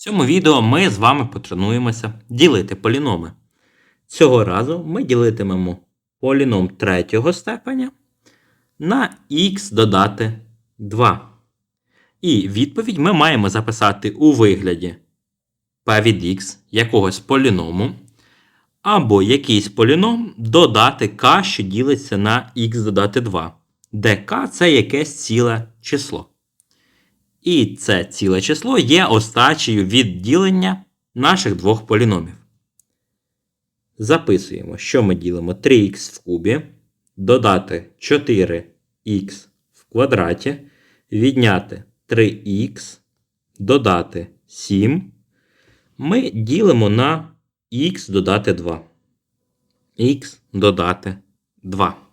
цьому відео ми з вами потренуємося ділити поліноми. Цього разу ми ділитимемо поліном третього степеня на х додати 2. І відповідь ми маємо записати у вигляді p від x якогось поліному, або якийсь поліном додати k, що ділиться на х додати 2, де k це якесь ціле число. І це ціле число є остачею від ділення наших двох поліномів. Записуємо, що ми ділимо 3х в кубі, додати 4х в квадраті, відняти 3х, додати 7. Ми ділимо на х додати 2. х додати 2.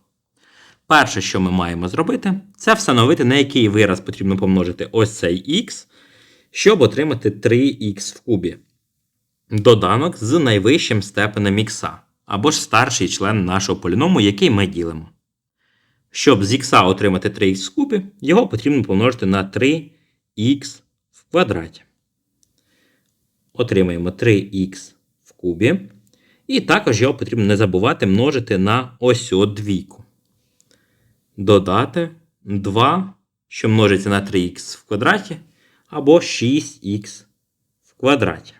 Перше, що ми маємо зробити, це встановити, на який вираз потрібно помножити ось цей х, щоб отримати 3х в кубі. Доданок з найвищим степенем х, або ж старший член нашого поліному, який ми ділимо. Щоб з х отримати 3х в кубі, його потрібно помножити на 3х в квадраті. Отримаємо 3х в кубі. І також його потрібно не забувати множити на ось цю двійку додати 2, що множиться на 3х в квадраті, або 6х в квадраті.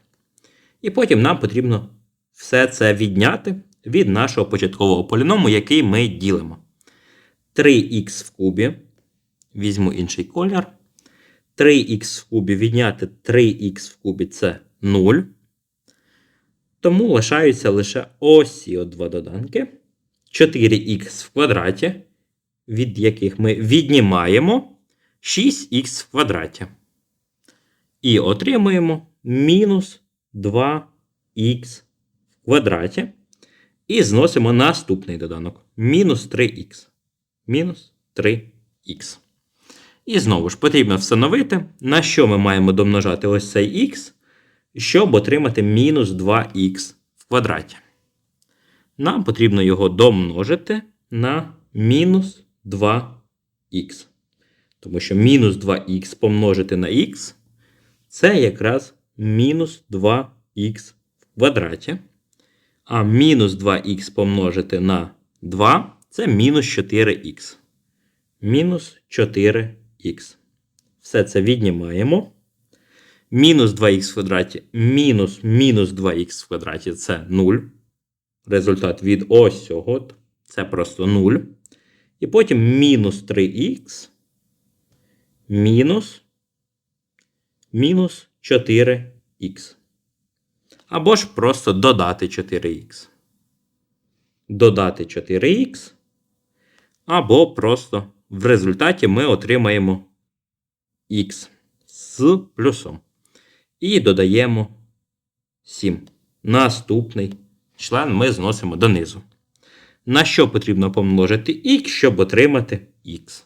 І потім нам потрібно все це відняти від нашого початкового поліному, який ми ділимо. 3х в кубі. Візьму інший колір. 3х в кубі відняти 3х в кубі це 0. Тому лишаються лише ось ці два доданки. 4х в квадраті від яких ми віднімаємо 6х в квадраті. І отримуємо мінус 2х в квадраті. І зносимо наступний доданок. Мінус 3х. Мінус 3х. І знову ж потрібно встановити, на що ми маємо домножати ось цей х, щоб отримати мінус 2х в квадраті. Нам потрібно його домножити на мінус 2х. Тому що мінус 2х помножити на х це якраз мінус 2х в квадраті. А мінус 2х помножити на 2 це мінус 4х. Мінус 4х. Все це віднімаємо. Мінус 2х в квадраті мінус мінус 2х в квадраті це 0. Результат від ось цього це просто 0. І потім мінус 3х мінус мінус 4х. Або ж просто додати 4х. Додати 4х. Або просто в результаті ми отримаємо х з плюсом. І додаємо 7. Наступний член ми зносимо донизу на що потрібно помножити х, щоб отримати х.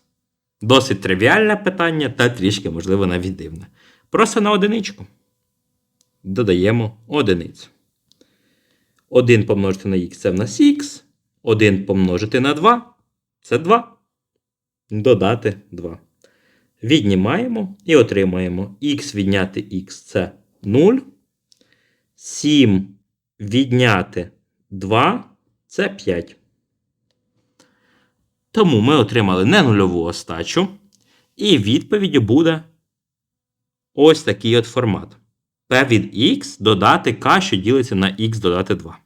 Досить тривіальне питання та трішки, можливо, навіть дивне. Просто на одиничку. Додаємо одиницю. 1 помножити на х це в нас х. 1 помножити на 2 це 2. Додати 2. Віднімаємо і отримаємо х відняти х це 0. 7 відняти 2 це 5. Тому ми отримали не нульову остачу. І відповіддю буде ось такий от формат. P від x додати k, що ділиться на x додати 2.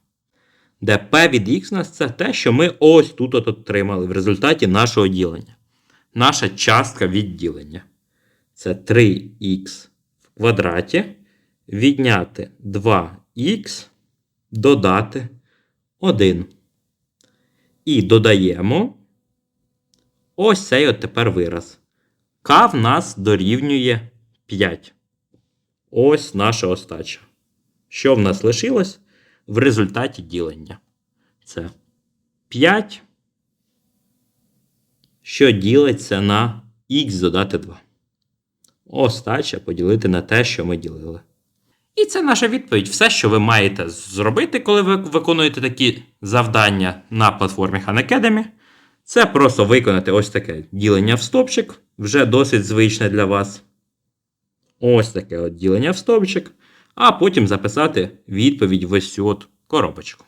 Де P від x у нас це те, що ми ось тут от отримали в результаті нашого ділення. Наша частка відділення. Це 3х в квадраті. Відняти 2х, додати 1. І додаємо Ось цей от тепер вираз. К в нас дорівнює 5. Ось наша остача. Що в нас лишилось в результаті ділення? Це 5, що ділиться на х додати 2. Остача поділити на те, що ми ділили. І це наша відповідь. Все, що ви маєте зробити, коли ви виконуєте такі завдання на платформі Khan Academy. Це просто виконати ось таке ділення в стопчик, вже досить звичне для вас. ось таке от ділення в стовпчик, а потім записати відповідь в ось цю от коробочку.